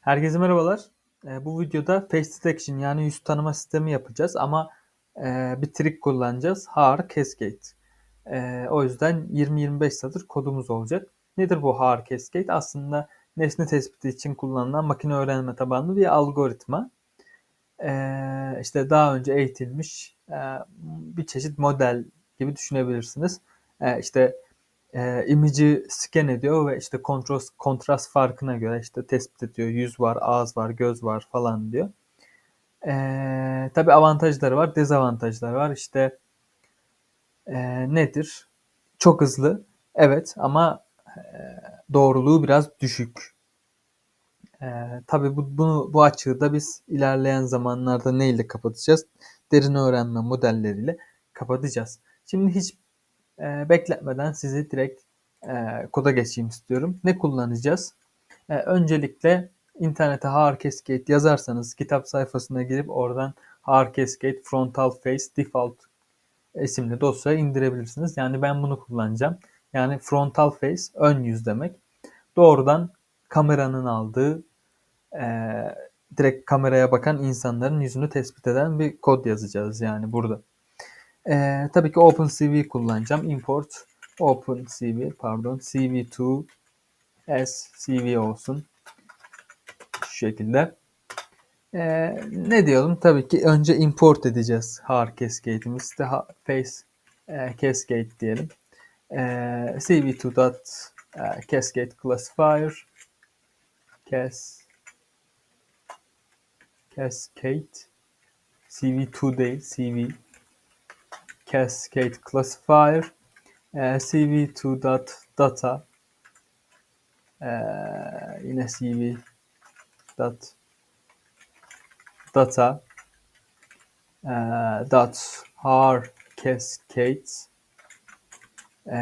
Herkese merhabalar. Eee, bu videoda face detection yani yüz tanıma sistemi yapacağız ama eee, bir trik kullanacağız. Har Cascade. Eee, o yüzden 20-25 satır kodumuz olacak. Nedir bu Har Cascade? Aslında nesne tespiti için kullanılan makine öğrenme tabanlı bir algoritma. Eee işte daha önce eğitilmiş eee, bir çeşit model gibi düşünebilirsiniz. Eee işte e, image'i scan ediyor ve işte kontrast, kontrast farkına göre işte tespit ediyor. Yüz var, ağız var, göz var falan diyor. E, tabii avantajları var, dezavantajları var. İşte e, nedir? Çok hızlı, evet ama e, doğruluğu biraz düşük. E, tabii bu, bunu, bu açığı da biz ilerleyen zamanlarda neyle kapatacağız? Derin öğrenme modelleriyle kapatacağız. Şimdi hiç e, bekletmeden sizi direkt e, koda geçeyim istiyorum. Ne kullanacağız? E, öncelikle internete Har Cascade yazarsanız kitap sayfasına girip oradan Har Cascade Frontal Face Default isimli dosyayı indirebilirsiniz. Yani ben bunu kullanacağım. Yani frontal face ön yüz demek. Doğrudan kameranın aldığı e, direkt kameraya bakan insanların yüzünü tespit eden bir kod yazacağız yani burada. E, tabii ki OpenCV kullanacağım. Import OpenCV pardon CV2 as CV olsun. Şu şekilde. E, ne diyelim? Tabii ki önce import edeceğiz har cascade'imiz. De face e, cascade diyelim. E, CV2 dot e, cascade classifier cas cascade CV2 değil CV cascade classifier e, cv2.data e, yine cv dot data e, dot har cascades e,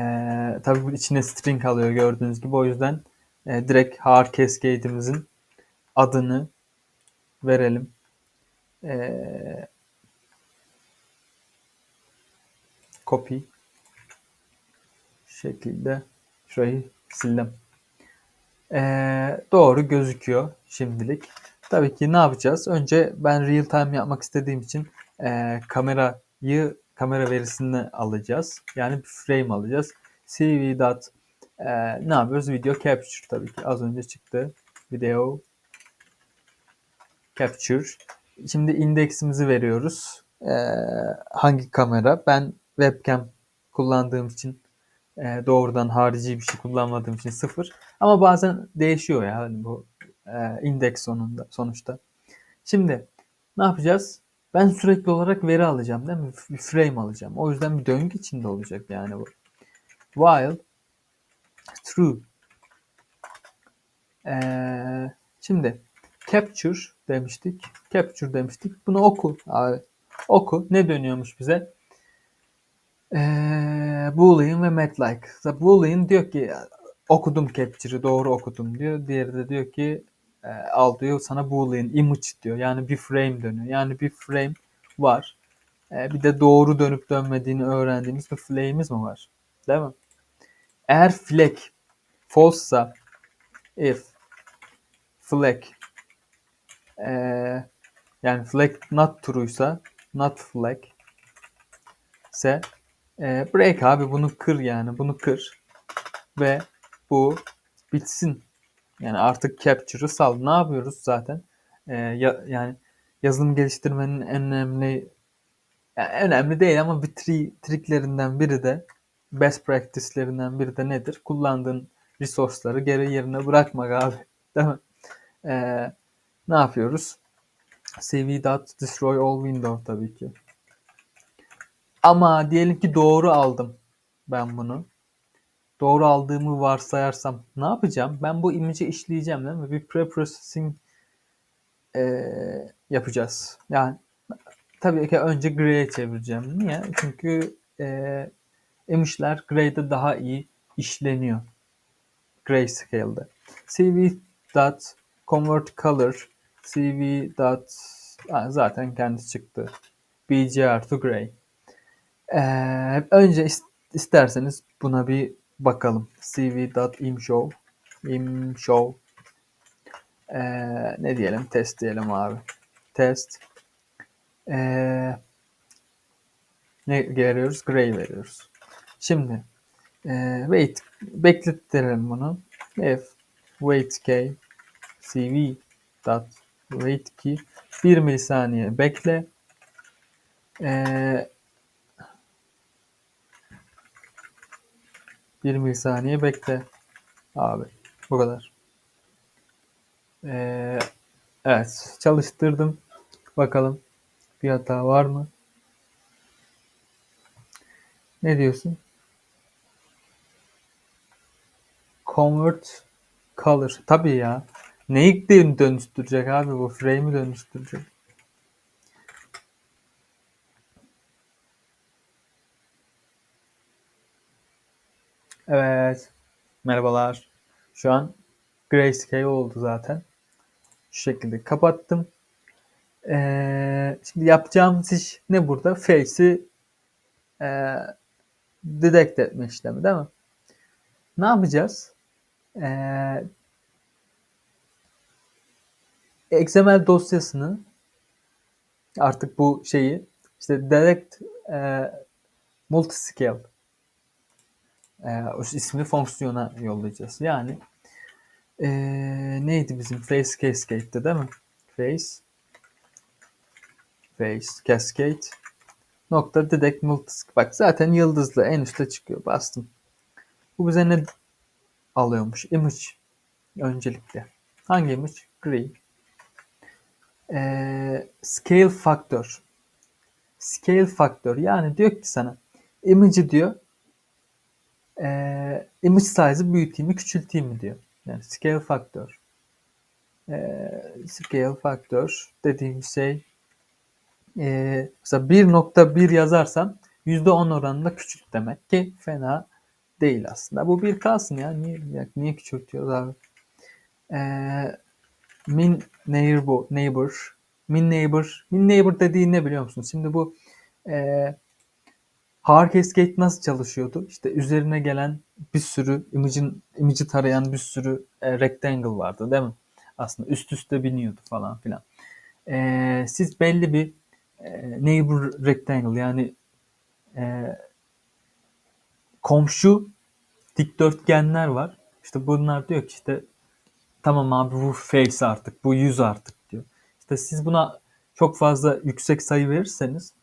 tabi bu içine string alıyor gördüğünüz gibi o yüzden e, direkt har cascade'imizin adını verelim. E, copy şekilde şurayı sildim. Ee, doğru gözüküyor şimdilik. Tabii ki ne yapacağız? Önce ben real time yapmak istediğim için e, kamerayı kamera verisini alacağız. Yani bir frame alacağız. CV dot e, ne yapıyoruz? Video capture tabii ki az önce çıktı. Video capture. Şimdi indeksimizi veriyoruz. E, hangi kamera? Ben webcam kullandığım için e, doğrudan harici bir şey kullanmadığım için sıfır. Ama bazen değişiyor ya hani bu e, indeks sonunda sonuçta. Şimdi ne yapacağız? Ben sürekli olarak veri alacağım değil mi? Bir frame alacağım. O yüzden bir döngü içinde olacak yani bu. While true. Ee, şimdi capture demiştik. Capture demiştik. Bunu oku abi. Oku. Ne dönüyormuş bize? Ee, Boolean ve MATLAB. Boolean diyor ki okudum capture'ı doğru okudum diyor. Diğeri de diyor ki e, al diyor sana Boolean image diyor. Yani bir frame dönüyor. Yani bir frame var. E, bir de doğru dönüp dönmediğini öğrendiğimiz bir flame'imiz mi var? Değil mi? Eğer flag false'sa if flag e, yani flag not true'ysa not flag ise e, break abi bunu kır yani bunu kır ve bu bitsin. Yani artık capture'ı sal. Ne yapıyoruz zaten? E, ya, yani yazılım geliştirmenin en önemli yani önemli değil ama bir tri, triklerinden biri de best practice'lerinden biri de nedir? Kullandığın resource'ları geri yerine bırakmak abi. Değil mi? Ee, ne yapıyoruz? cv.destroy all window tabii ki. Ama diyelim ki doğru aldım ben bunu. Doğru aldığımı varsayarsam ne yapacağım? Ben bu image'i işleyeceğim değil mi? Bir pre-processing e, yapacağız. Yani tabii ki önce gray'e çevireceğim. Niye? Çünkü e, image'ler gray'de daha iyi işleniyor. Convert color cv dot zaten kendi çıktı. bgr to gray. Ee, önce isterseniz buna bir bakalım. cv.imshow imshow Ee, ne diyelim? Test diyelim abi. Test. Ee, ne veriyoruz? Gray veriyoruz. Şimdi e, wait beklettirelim bunu. F wait k cv dot wait key 1 milisaniye bekle. Ee, 1 milisaniye bekle. Abi bu kadar. Ee, evet çalıştırdım. Bakalım bir hata var mı? Ne diyorsun? Convert color. Tabii ya. Neyi dönüştürecek abi bu? Frame'i dönüştürecek. Evet. Merhabalar. Şu an grayscale oldu zaten. Şu şekilde kapattım. Ee, şimdi yapacağımız iş ne burada? Face'i e, detect etme işlemi değil mi? Ne yapacağız? Ee, XML dosyasını artık bu şeyi işte direct e, multiscale e, o ismini fonksiyona yollayacağız. Yani e, neydi bizim face cascade'de değil mi? Face face cascade nokta direct multiscale. Bak zaten yıldızlı en üstte çıkıyor. Bastım. Bu bize ne alıyormuş? Image öncelikle. Hangi image? Gray. Ee, scale factor. Scale factor. Yani diyor ki sana image'i diyor e, image size'ı büyüteyim mi küçülteyim mi diyor. Yani scale factor. E, scale factor dediğim şey e, mesela 1.1 yazarsan %10 oranında küçült demek ki fena değil aslında. Bu bir kalsın ya. Niye, niye küçültüyoruz abi? E, min neighbor, neighbor min neighbor min neighbor dediği ne biliyor musun? Şimdi bu e, Cascade nasıl çalışıyordu? İşte üzerine gelen bir sürü image'in image'i tarayan bir sürü e, rectangle vardı değil mi? Aslında üst üste biniyordu falan filan. E, siz belli bir e, neighbor rectangle yani e, komşu dikdörtgenler var. İşte bunlar diyor ki işte tamam abi bu face artık, bu yüz artık diyor. İşte siz buna çok fazla yüksek sayı verirseniz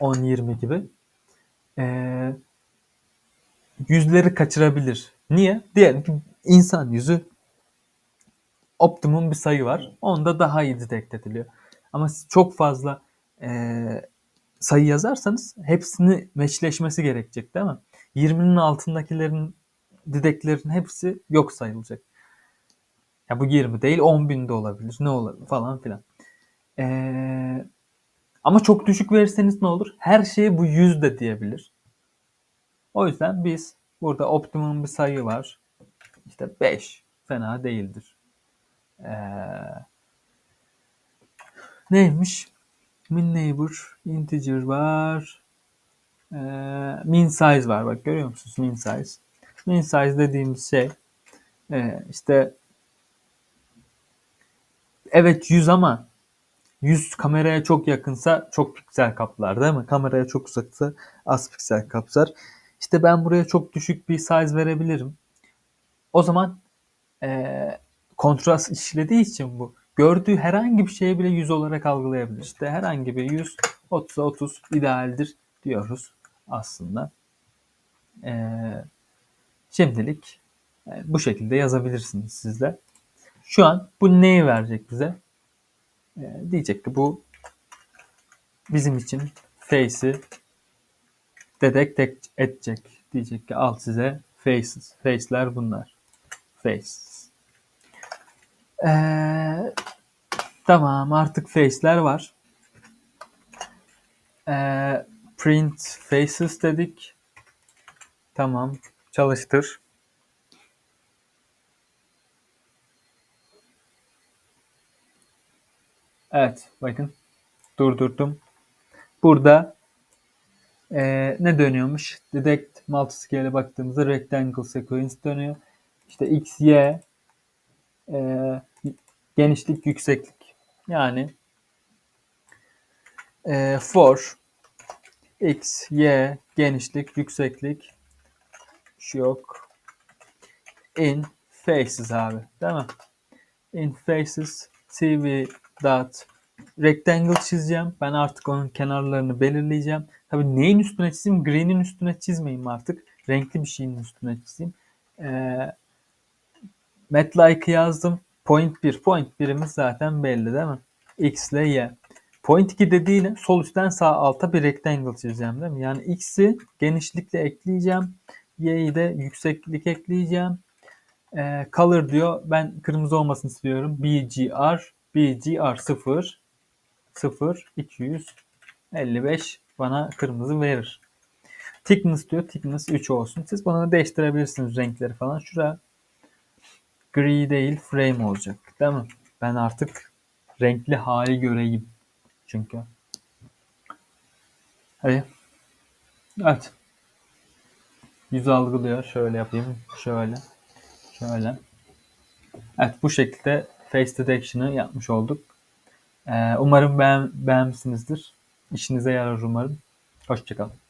10-20 gibi e, yüzleri kaçırabilir. Niye? Diyelim ki insan yüzü optimum bir sayı var. Onda daha iyi detect ediliyor. Ama siz çok fazla e, sayı yazarsanız hepsini meçleşmesi gerekecek değil mi? 20'nin altındakilerin dideklerin hepsi yok sayılacak. Ya bu 20 değil 10 bin de olabilir. Ne olabilir falan filan. Ee, ama çok düşük verirseniz ne olur? Her şeye bu 100 de diyebilir. O yüzden biz burada optimum bir sayı var. İşte 5 fena değildir. Ee, neymiş? Min neighbor integer var. Ee, min size var. Bak görüyor musunuz? Min size. Min size dediğimiz şey e, işte evet 100 ama 100 kameraya çok yakınsa çok piksel kaplar değil mi? Kameraya çok uzaksa az piksel kapsar. İşte ben buraya çok düşük bir size verebilirim. O zaman e, kontrast işlediği için bu gördüğü herhangi bir şeyi bile 100 olarak algılayabilir. İşte herhangi bir 100 30'a 30 idealdir diyoruz aslında. E, şimdilik e, bu şekilde yazabilirsiniz sizler. Şu an bu neyi verecek bize? E, diyecek ki bu bizim için face'i detect edecek. Diyecek ki al size faces. Face'ler bunlar. Faces. Ee, tamam artık face'ler var. Ee, print faces dedik. Tamam çalıştır. Evet bakın durdurdum. Burada e, ne dönüyormuş? Detect multiscale'e baktığımızda rectangle sequence dönüyor. İşte x, y e, genişlik, yükseklik. Yani e, for x, y, genişlik, yükseklik şu yok. In faces abi. Değil mi? In faces tv dot rectangle çizeceğim. Ben artık onun kenarlarını belirleyeceğim. Tabii neyin üstüne çizeyim? Green'in üstüne çizmeyeyim artık. Renkli bir şeyin üstüne çizeyim. Ee, MetLike'ı yazdım. Point 1. Point 1'imiz zaten belli değil mi? X ile Y. Point 2 dediğine sol üstten sağ alta bir rectangle çizeceğim değil mi? Yani X'i genişlikle ekleyeceğim. Y'yi de yükseklik ekleyeceğim. Ee, color diyor. Ben kırmızı olmasını istiyorum. BGR. BGR 0. 0. 255 bana kırmızı verir. Thickness diyor. Thickness 3 olsun. Siz bunu değiştirebilirsiniz renkleri falan. Şuraya gri değil frame olacak. Değil mi? Ben artık renkli hali göreyim. Çünkü. Hadi. Evet. Yüz algılıyor. Şöyle yapayım. Şöyle. Şöyle. Evet bu şekilde face detection'ı yapmış olduk. Ee, umarım beğen, beğenmişsinizdir. İşinize yarar umarım. Hoşçakalın.